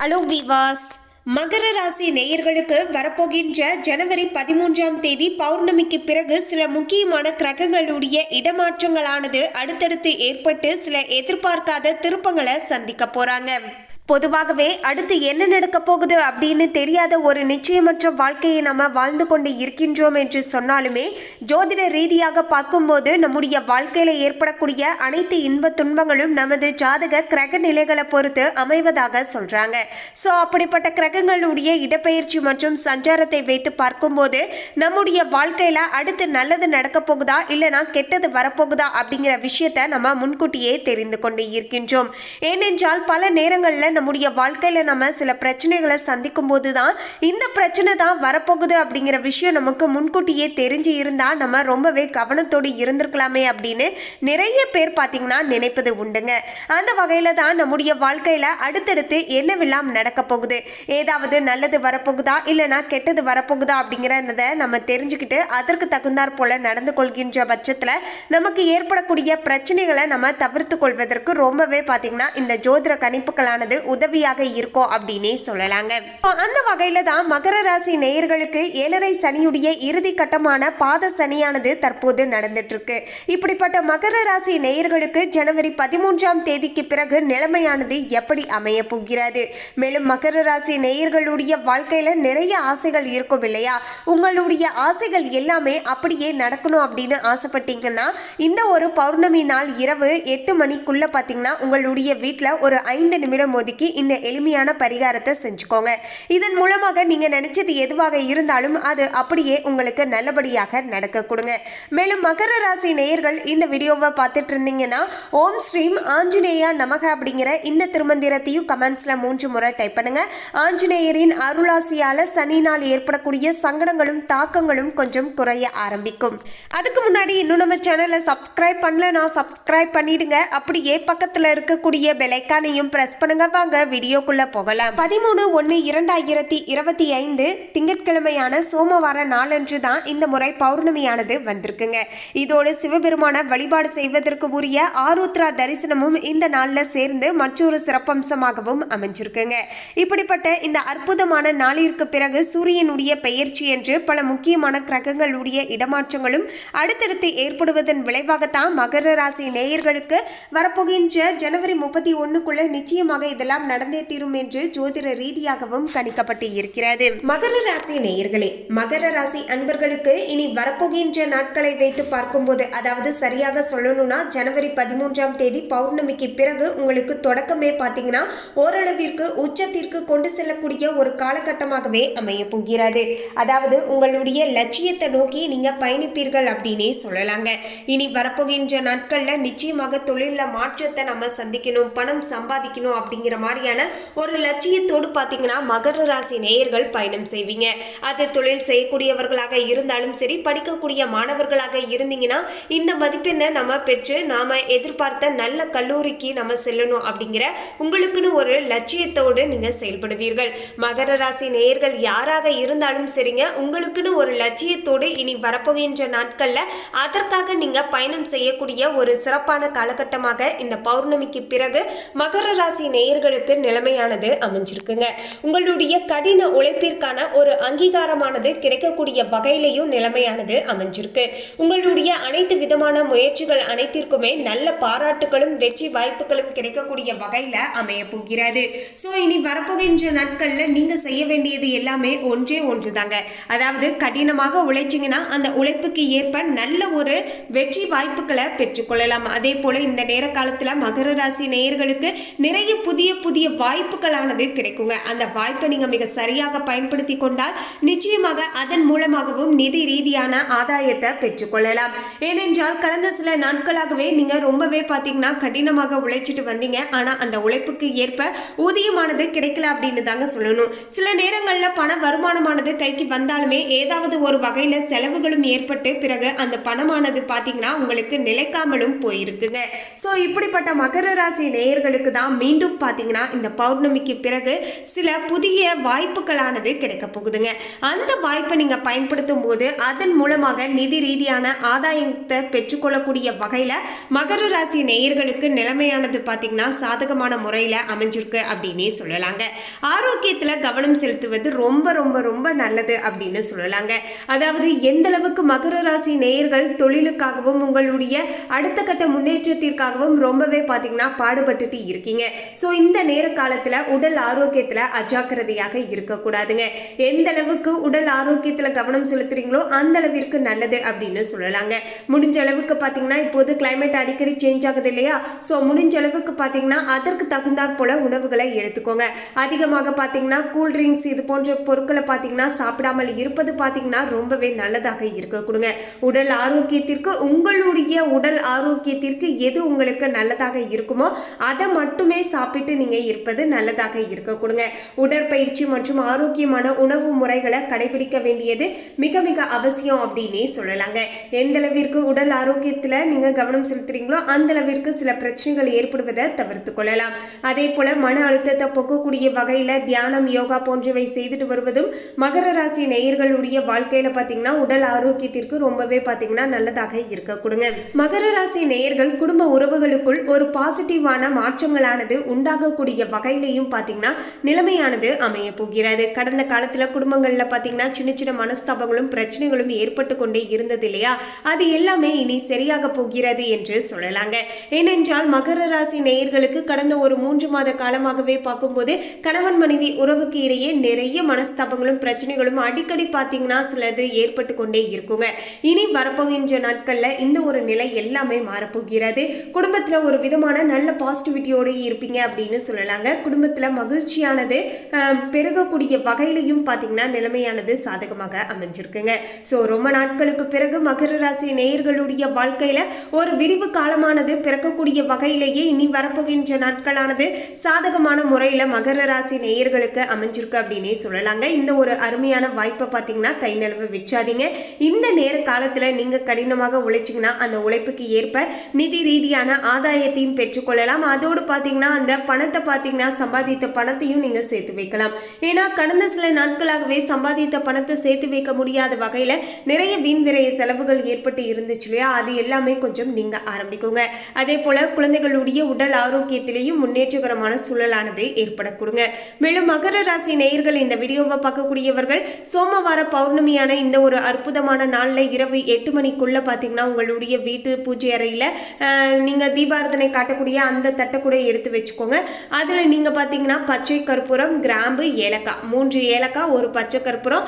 Hello விவாஸ் மகர ராசி நேயர்களுக்கு வரப்போகின்ற ஜனவரி பதிமூன்றாம் தேதி பௌர்ணமிக்கு பிறகு சில முக்கியமான கிரகங்களுடைய இடமாற்றங்களானது அடுத்தடுத்து ஏற்பட்டு சில எதிர்பார்க்காத திருப்பங்களை சந்திக்க போறாங்க. பொதுவாகவே அடுத்து என்ன நடக்க போகுது அப்படின்னு தெரியாத ஒரு நிச்சயமற்ற வாழ்க்கையை நம்ம வாழ்ந்து கொண்டு இருக்கின்றோம் என்று சொன்னாலுமே ஜோதிட ரீதியாக பார்க்கும்போது நம்முடைய வாழ்க்கையில ஏற்படக்கூடிய அனைத்து இன்ப துன்பங்களும் நமது ஜாதக கிரக நிலைகளை பொறுத்து அமைவதாக சொல்றாங்க. ஸோ அப்படிப்பட்ட கிரகங்களுடைய இடப்பெயர்ச்சி மற்றும் சஞ்சாரத்தை வைத்து பார்க்கும்போது நம்முடைய வாழ்க்கையில அடுத்து நல்லது நடக்க போகுதா இல்லைனா கெட்டது வரப்போகுதா அப்படிங்கிற விஷயத்தை நம்ம முன்கூட்டியே தெரிந்து கொண்டு இருக்கின்றோம். ஏனென்றால் பல நேரங்களில் நம்முடைய வாழ்க்கையில் நம்ம சில பிரச்சனைகளை சந்திக்கும் போது தான் இந்த பிரச்சனை தான் வரப்போகுது அப்படிங்கிற விஷயம் நமக்கு முன்கூட்டியே தெரிஞ்சு இருந்தால் நம்ம ரொம்பவே கவனத்தோடு இருந்திருக்கலாமே அப்படின்னு நிறைய பேர் பார்த்தீங்கன்னா நினைப்பது உண்டுங்க. அந்த வகையில் தான் நம்முடைய வாழ்க்கையில் அடுத்தடுத்து என்னவெல்லாம் நடக்க போகுது? ஏதாவது நல்லது வரப்போகுதா? இல்லைனா கெட்டது வரப்போகுதா? அப்படிங்கிறத நம்ம தெரிஞ்சுக்கிட்டு அதற்கு தகுந்தாற் போல நடந்து கொள்கின்ற பட்சத்தில் நமக்கு ஏற்படக்கூடிய பிரச்சனைகளை நம்ம தவிர்த்து கொள்வதற்கு ரொம்பவே பார்த்தீங்கன்னா இந்த ஜோதிட கணிப்புகளானது உதவியாக இருக்கும் அப்படின்னே சொல்லலாங்க. அந்த வகையில தான் மகர ராசி நேயர்களுக்கு ஏழரை சனியுடைய இறுதி கட்டமான பாத சனியானது தற்போது நடந்துட்டு இருக்கு இப்படிப்பட்ட மகர ராசி நேயர்களுக்கு ஜனவரி பதிமூன்றாம் தேதிக்கு பிறகு நிலைமையானது எப்படி அமைய போகிறது? மேலும் மகர ராசி நேயர்களுடைய வாழ்க்கையில நிறைய ஆசைகள் இருக்கும் இல்லையா? உங்களுடைய ஆசைகள் எல்லாமே அப்படியே நடக்கணும் அப்படின்னு ஆசைப்பட்டீங்கன்னா இந்த ஒரு பௌர்ணமி நாள் இரவு எட்டு மணிக்குள்ள பார்த்தீங்கன்னா உங்களுடைய வீட்டில் ஒரு ஐந்து நிமிடம் ஒதுக்கி இந்த எளிமையான பரிகாரத்தை செஞ்சுக்கோங்க. இதன் மூலமாக நீங்கள் நினைச்சது எதுவாக இருந்தாலும் அது அப்படியே உங்களுக்கு நல்லபடியாக நடக்க கொடுங்க. மேலும் மகர ராசி நேயர்கள் இந்த வீடியோவை பார்த்துட்டு இருந்தீங்கன்னா ஓம் ஸ்ரீம் ஆஞ்சநேயா நமக அப்படிங்கிற இந்த திருமந்திரத்தையும் கமெண்ட்ஸில் மூன்று முறை டைப் பண்ணுங்க. ஆஞ்சநேயரின் அருளாசியால் சனி நாள் ஏற்படக்கூடிய சங்கடங்களும் தாக்கங்களும் கொஞ்சம் குறைய ஆரம்பிக்கும். அதுக்கு முன்னாடி இன்னும் நம்ம சேனலை சப்ஸ்கிரைப் நான் சப்ஸ்கிரைப் பண்ணிடுங்க. அப்படியே பக்கத்தில் இருக்கக்கூடிய பெலைக்கானையும் ப்ரெஸ் பண்ணுங்க. வாங்க. வீடியோக்குள்ள போகலாம். பதிமூணு ஒன்று இரண்டாயிரத்தி இருபத்தி ஐந்து திங்கட்கிழமையான சோமவார நாளன்று தான் இந்த முறை பௌர்ணமியானது வந்திருக்குங்க. இதோடு சிவபெருமான வழிபாடு செய்வதற்கு உரிய ஆருத்ரா தரிசனமும் இந்த நாளில் சேர்ந்து மற்றொரு சிறப்பம்சமாகவும் அமைஞ்சிருக்குங்க. இப்படிப்பட்ட இந்த அற்புதமான நாளிற்கு பிறகு சூரியனுடைய பெயர்ச்சி என்று பல முக்கியமான கிரகங்களுடைய இடமாற்றங்களும் அடுத்தடுத்து ஏற்படுவதன் விளைவாகத்தான் மகர ராசி நேயர்களுக்கு வரப்போகின்ற ஜனவரி முப்பத்தி ஒன்றுக்குள்ள நிச்சயமாக இதில் எல்லாம் நடந்தே தீரும் என்று ஜோதிட ரீதியாகவும் கணிக்கப்பட்டு இருக்கிறது. மகர ராசி நேயர்களே மகர ராசி அன்பர்களுக்கு இனி வரப்போகின்ற நாட்களை வைத்து பார்க்கும்போது அதாவது சரியாக சொல்லணும்னா ஜனவரி பதிமூன்றாம் தேதி பௌர்ணமிக்கு பிறகு உங்களுக்கு தொடக்கமே பார்த்தீங்கன்னா ஓரளவிற்கு உச்சத்திற்கு கொண்டு செல்லக்கூடிய ஒரு காலகட்டமாகவே அமைய போகிறது. அதாவது உங்களுடைய லட்சியத்தை நோக்கி நீங்க பயணிப்பீர்கள் அப்படின்னே சொல்லலாங்க. இனி வரப்போகின்ற நாட்கள்ல நிச்சயமாக தொழில மாற்றத்தை நம்ம சந்திக்கணும் பணம் சம்பாதிக்கணும் அப்படிங்கிற மாதிரியான ஒரு லட்சியத்தோடு பார்த்தீங்கன்னா மகர ராசி நேயர்கள் பயணம் செய்வீங்க. அது தொழில் செய்யக்கூடியவர்களாக இருந்தாலும் சரி படிக்கக்கூடிய மாணவர்களாக இருந்தீங்கன்னா இந்த மதிப்பெண்ணை நம்ம பெற்று நாம எதிர்பார்த்த நல்ல கல்லூரிக்கு நம்ம செல்லணும் அப்படிங்கிற உங்களுக்குன்னு ஒரு லட்சியத்தோடு நீங்கள் செயல்படுவீர்கள். மகர ராசி நேயர்கள் யாராக இருந்தாலும் சரிங்க உங்களுக்குன்னு ஒரு லட்சியத்தோடு இனி வரப்போகின்ற நாட்களில் அதற்காக நீங்கள் பயணம் செய்யக்கூடிய ஒரு சிறப்பான காலகட்டமாக இந்த பௌர்ணமிக்கு பிறகு மகர ராசி நேயர்கள் நேயர்களுக்கு நிலைமையானது அமைஞ்சிருக்குங்க. உங்களுடைய கடின உழைப்பிற்கான ஒரு அங்கீகாரமானது கிடைக்கக்கூடிய வகையிலையும் நிலைமையானது அமைஞ்சிருக்கு. உங்களுடைய அனைத்து விதமான முயற்சிகள் அனைத்திற்குமே நல்ல பாராட்டுகளும் வெற்றி வாய்ப்புகளும் கிடைக்கக்கூடிய வகையில அமைய போகிறது. ஸோ இனி வரப்போகின்ற நாட்கள்ல நீங்க செய்ய வேண்டியது எல்லாமே ஒன்றே ஒன்று தாங்க அதாவது கடினமாக உழைச்சிங்கன்னா அந்த உழைப்புக்கு ஏற்ப நல்ல ஒரு வெற்றி வாய்ப்புகளை பெற்றுக்கொள்ளலாம். அதே போல இந்த நேர காலத்தில் மகர ராசி நேயர்களுக்கு நிறைய புதிய புதிய வாய்ப்புகளானது கிடைக்குங்க. அந்த வாய்ப்பை நீங்கள் மிக சரியாக பயன்படுத்தி கொண்டால் நிச்சயமாக அதன் மூலமாகவும் நிதி ரீதியான ஆதாயத்தை பெற்றுக்கொள்ளலாம் ஏனென்றால் கடந்த சில நாட்களாகவே நீங்கள் ரொம்பவே பார்த்தீங்கன்னா கடினமாக உழைச்சிட்டு வந்தீங்க. ஆனால் அந்த உழைப்புக்கு ஏற்ப ஊதியமானது கிடைக்கல அப்படின்னு தாங்க சொல்லணும். சில நேரங்களில் பண வருமானமானது கைக்கு வந்தாலுமே ஏதாவது ஒரு வகையில் செலவுகளும் ஏற்பட்டு பிறகு அந்த பணமானது பார்த்தீங்கன்னா உங்களுக்கு நிலைக்காமலும் போயிருக்குங்க. ஸோ இப்படிப்பட்ட மகர ராசி நேயர்களுக்கு தான் மீண்டும் பார்த்தீங்கன்னா பார்த்தீங்கன்னா இந்த பௌர்ணமிக்கு பிறகு சில புதிய வாய்ப்புகளானது கிடைக்க போகுதுங்க. அந்த வாய்ப்பை நீங்கள் பயன்படுத்தும் போது அதன் மூலமாக நிதி ரீதியான ஆதாயத்தை பெற்றுக்கொள்ளக்கூடிய வகையில் மகர ராசி நேயர்களுக்கு நிலைமையானது பார்த்தீங்கன்னா சாதகமான முறையில் அமைஞ்சிருக்கு அப்படின்னே சொல்லலாங்க. ஆரோக்கியத்தில் கவனம் செலுத்துவது ரொம்ப ரொம்ப ரொம்ப நல்லது அப்படின்னு சொல்லலாங்க. அதாவது எந்த அளவுக்கு மகர ராசி நேயர்கள் தொழிலுக்காகவும் உங்களுடைய அடுத்த கட்ட முன்னேற்றத்திற்காகவும் ரொம்பவே பார்த்தீங்கன்னா பாடுபட்டுட்டு இருக்கீங்க. ஸோ இந்த நேர காலத்தில் உடல் ஆரோக்கியத்தில் அஜாக்கிரதையாக இருக்கக்கூடாதுங்க. எந்த அளவுக்கு உடல் ஆரோக்கியத்தில் கவனம் செலுத்துறீங்களோ அந்த அளவிற்கு நல்லது அப்படின்னு சொல்லலாங்க. முடிஞ்ச அளவுக்கு பார்த்தீங்கன்னா இப்போது கிளைமேட் அடிக்கடி சேஞ்ச் ஆகுது இல்லையா? ஸோ முடிஞ்ச அளவுக்கு பார்த்தீங்கன்னா அதற்கு தகுந்தாற் போல உணவுகளை எடுத்துக்கோங்க. அதிகமாக பார்த்தீங்கன்னா கூல் ட்ரிங்க்ஸ் இது போன்ற பொருட்களை பார்த்தீங்கன்னா சாப்பிடாமல் இருப்பது பார்த்தீங்கன்னா ரொம்பவே நல்லதாக இருக்க கொடுங்க உடல் ஆரோக்கியத்திற்கு உங்களுடைய உடல் ஆரோக்கியத்திற்கு எது உங்களுக்கு நல்லதாக இருக்குமோ அதை மட்டுமே சாப்பிட்டு நீங்கள் இருப்பது நல்லதாக இருக்க கொடுங்க. உடற்பயிற்சி மற்றும் ஆரோக்கியமான உணவு முறைகளை கடைபிடிக்க வேண்டியது மிக மிக அவசியம் அப்படின்னே சொல்லலாங்க. எந்த அளவிற்கு உடல் ஆரோக்கியத்தில் நீங்கள் கவனம் செலுத்துறீங்களோ அந்த அளவிற்கு சில பிரச்சனைகள் ஏற்படுவதை தவிர்த்து கொள்ளலாம். அதே போல மன அழுத்தத்தை போக்கக்கூடிய வகையில் தியானம் யோகா போன்றவை செய்துட்டு வருவதும் மகர ராசி நேயர்களுடைய வாழ்க்கையில பார்த்தீங்கன்னா உடல் ஆரோக்கியத்திற்கு ரொம்பவே பார்த்தீங்கன்னா நல்லதாக இருக்க கொடுங்க. மகர ராசி நேயர்கள் குடும்ப உறவுகளுக்குள் ஒரு பாசிட்டிவான மாற்றங்களானது உண்டாக உண்டாகக்கூடிய வகையிலையும் பார்த்தீங்கன்னா நிலைமையானது அமைய போகிறது. கடந்த காலத்தில் குடும்பங்களில் பார்த்தீங்கன்னா சின்ன சின்ன மனஸ்தாபங்களும் பிரச்சனைகளும் ஏற்பட்டு கொண்டே இருந்தது இல்லையா? அது எல்லாமே இனி சரியாக போகிறது என்று சொல்லலாங்க. ஏனென்றால் மகர ராசி நேயர்களுக்கு கடந்த ஒரு மூன்று மாத காலமாகவே பார்க்கும்போது கணவன் மனைவி உறவுக்கு இடையே நிறைய மனஸ்தாபங்களும் பிரச்சனைகளும் அடிக்கடி பார்த்தீங்கன்னா சிலது ஏற்பட்டு கொண்டே இருக்குங்க. இனி வரப்போகின்ற நாட்களில் இந்த ஒரு நிலை எல்லாமே மாறப்போகிறது. குடும்பத்தில் ஒரு விதமான நல்ல பாசிட்டிவிட்டியோடு இருப்பீங்க அப்படின்னு சொல்லலாங்க. குடும்பத்தில் மகிழ்ச்சியானது பெருகக்கூடிய வகையிலையும் பார்த்தீங்கன்னா நிலைமையானது சாதகமாக அமைஞ்சிருக்குங்க. ஸோ ரொம்ப நாட்களுக்கு பிறகு மகர ராசி நேயர்களுடைய வாழ்க்கையில் ஒரு விடிவு காலமானது பிறக்கக்கூடிய வகையிலேயே இனி வரப்போகின்ற நாட்களானது சாதகமான முறையில் மகர ராசி நேயர்களுக்கு அமைஞ்சிருக்கு அப்படின்னே சொல்லலாங்க. இந்த ஒரு அருமையான வாய்ப்பை பார்த்தீங்கன்னா கை நழுவ விற்றாதீங்க. இந்த நேர காலத்தில் நீங்கள் கடினமாக உழைச்சிங்கன்னா அந்த உழைப்புக்கு ஏற்ப நிதி ரீதியான ஆதாயத்தையும் பெற்றுக்கொள்ளலாம். அதோடு பார்த்தீங்கன்னா அந்த பணத்தை பார்த்தீங்கன்னா சம்பாதித்த பணத்தையும் நீங்கள் சேர்த்து வைக்கலாம். ஏன்னா கடந்த சில நாட்களாகவே சம்பாதித்த பணத்தை சேர்த்து வைக்க முடியாத வகையில் நிறைய வீண் விரைய செலவுகள் ஏற்பட்டு இருந்துச்சு இல்லையா? அது எல்லாமே கொஞ்சம் நீங்கள் ஆரம்பிக்குங்க. அதே போல் குழந்தைகளுடைய உடல் ஆரோக்கியத்திலேயும் முன்னேற்றகரமான சூழலானது ஏற்பட கொடுங்க. மேலும் மகர ராசி நேயர்கள் இந்த வீடியோவை பார்க்கக்கூடியவர்கள் சோமவார பௌர்ணமியான இந்த ஒரு அற்புதமான நாளில் இரவு எட்டு மணிக்குள்ளே பார்த்தீங்கன்னா உங்களுடைய வீட்டு பூஜை அறையில் நீங்கள் தீபாரதனை காட்டக்கூடிய அந்த தட்டை கூட எடுத்து வச்சுக்கோங்க. அதில் நீங்கள் பார்த்தீங்கன்னா பச்சை கற்பூரம் கிராம்பு ஏலக்காய். மூன்று ஏலக்காய் ஒரு பச்சை கற்பூரம்.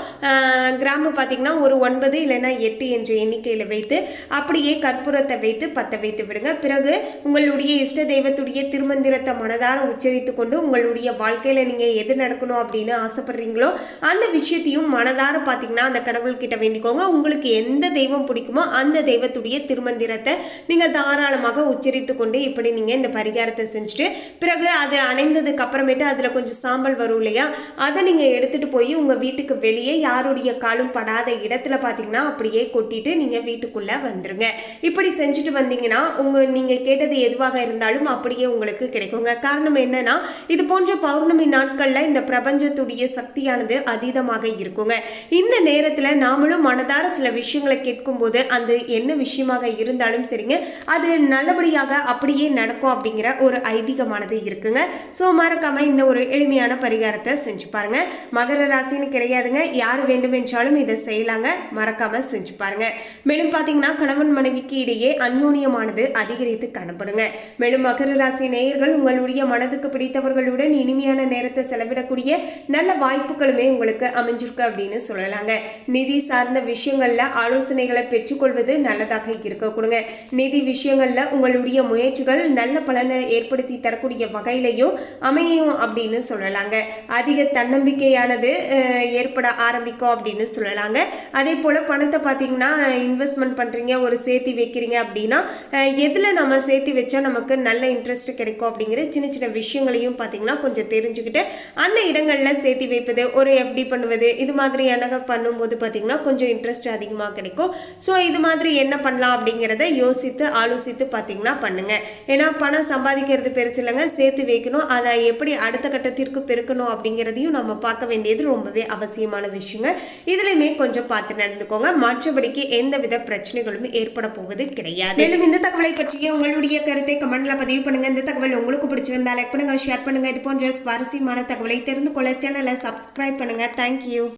கிராம்பு பார்த்தீங்கன்னா ஒரு ஒன்பது இல்லைன்னா எட்டு என்ற எண்ணிக்கையில் வைத்து அப்படியே கற்பூரத்தை வைத்து பற்ற வைத்து விடுங்க. பிறகு உங்களுடைய இஷ்ட தெய்வத்துடைய திருமந்திரத்தை மனதார உச்சரித்து கொண்டு உங்களுடைய வாழ்க்கையில் நீங்கள் எது நடக்கணும் அப்படின்னு ஆசைப்படுறீங்களோ அந்த விஷயத்தையும் மனதார பார்த்தீங்கன்னா அந்த கடவுள்கிட்ட வேண்டிக்கோங்க. உங்களுக்கு எந்த தெய்வம் பிடிக்குமோ அந்த தெய்வத்துடைய திருமந்திரத்தை நீங்கள் தாராளமாக உச்சரித்து கொண்டு இப்படி நீங்கள் இந்த பரிகாரத்தை செஞ்சுட்டு பிறகு அது அணைந்ததுக்கு அப்புறமேட்டு அதில் கொஞ்சம் சாம்பல் வரும் இல்லையா? அதை நீங்கள் எடுத்துகிட்டு போய் உங்கள் வீட்டுக்கு வெளியே யாருடைய காலும் படாத இடத்துல பார்த்தீங்கன்னா அப்படியே கொட்டிட்டு நீங்கள் வீட்டுக்குள்ளே வந்துருங்க. இப்படி செஞ்சுட்டு வந்தீங்கன்னா உங்கள் நீங்கள் கேட்டது எதுவாக இருந்தாலும் அப்படியே உங்களுக்கு கிடைக்குங்க. காரணம் என்னன்னா இது போன்ற பௌர்ணமி நாட்களில் இந்த பிரபஞ்சத்துடைய சக்தியானது அதீதமாக இருக்குங்க. இந்த நேரத்தில் நாமளும் மனதார சில விஷயங்களை கேட்கும்போது அந்த என்ன விஷயமாக இருந்தாலும் சரிங்க அது நல்லபடியாக அப்படியே நடக்கும் அப்படிங்கிற ஒரு ஐதீகமானது இருக்குங்க ஸோ மறக்காமல் இந்த ஒரு எளிமையான பரிகாரத்தை செஞ்சு பாருங்க. மகர ராசின்னு கிடையாதுங்க. யார் வேண்டுமென்றாலும் இதை செய்யலாங்க. மறக்காமல் செஞ்சு பாருங்க. மேலும் பார்த்தீங்கன்னா கணவன் மனைவிக்கு இடையே அந்யோன்யமானது அதிகரித்து காணப்படுங்க. மேலும் மகர ராசி நேயர்கள் உங்களுடைய மனதுக்கு பிடித்தவர்களுடன் இனிமையான நேரத்தை செலவிடக்கூடிய நல்ல வாய்ப்புகளுமே உங்களுக்கு அமைஞ்சிருக்கு அப்படின்னு சொல்லலாங்க. நிதி சார்ந்த விஷயங்கள்ல ஆலோசனைகளை பெற்றுக்கொள்வது நல்லதாக இருக்க கொடுங்க நிதி விஷயங்களில் உங்களுடைய முயற்சிகள் நல்ல பலனை ஏற்படுத்தி தரக்கூடிய வகையிலையும் அமையும் அப்படின்னு சொல்லலாங்க. அதிக தன்னம்பிக்கையானது ஏற்பட ஆரம்பிக்கும் அப்படின்னு சொல்லலாங்க. அதே போல் பணத்தை பார்த்தீங்கன்னா இன்வெஸ்ட்மெண்ட் பண்ணுறீங்க ஒரு சேர்த்து வைக்கிறீங்க அப்படின்னா எதில் நம்ம சேர்த்து வச்சா நமக்கு நல்ல இன்ட்ரெஸ்ட் கிடைக்கும் அப்படிங்கிற சின்ன சின்ன விஷயங்களையும் பார்த்தீங்கன்னா கொஞ்சம் தெரிஞ்சுக்கிட்டு அந்த இடங்களில் சேர்த்து வைப்பது ஒரு எஃப்டி பண்ணுவது இது மாதிரியான பண்ணும்போது பார்த்தீங்கன்னா கொஞ்சம் இன்ட்ரெஸ்ட் அதிகமாக கிடைக்கும். ஸோ இது மாதிரி என்ன பண்ணலாம் அப்படிங்கிறத யோசித்து ஆலோசித்து பார்த்தீங்கன்னா பண்ணுங்க. ஏன்னா பணம் சம்பாதிக்கிறது பெருசு இல்லைங்க சேர்த்து வைக்கணும். அதை எப்படி அடுத்த கட்டத்திற்கு பெருக்கணும் அப்படிங்கிறதையும் நம்ம பார்க்க வேண்டியது ரொம்பவே அவசியமான விஷயங்க. இதுலையுமே கொஞ்சம் பார்த்து நடந்துக்கோங்க. மற்றபடிக்கு எந்த வித பிரச்சனைகளும் ஏற்பட போவது கிடையாது. மேலும் இந்த தகவலை பற்றிய உங்களுடைய கருத்தை கமெண்ட்ல பதிவு பண்ணுங்க. இந்த தகவல் உங்களுக்கு பிடிச்சிருந்தா லைக் பண்ணுங்க ஷேர் பண்ணுங்க. இது போன்ற சுவாரஸ்யமான தகவலை தெரிந்து கொள்ள சேனலை சப்ஸ்கிரைப் பண்ணுங்க. தேங்க்யூ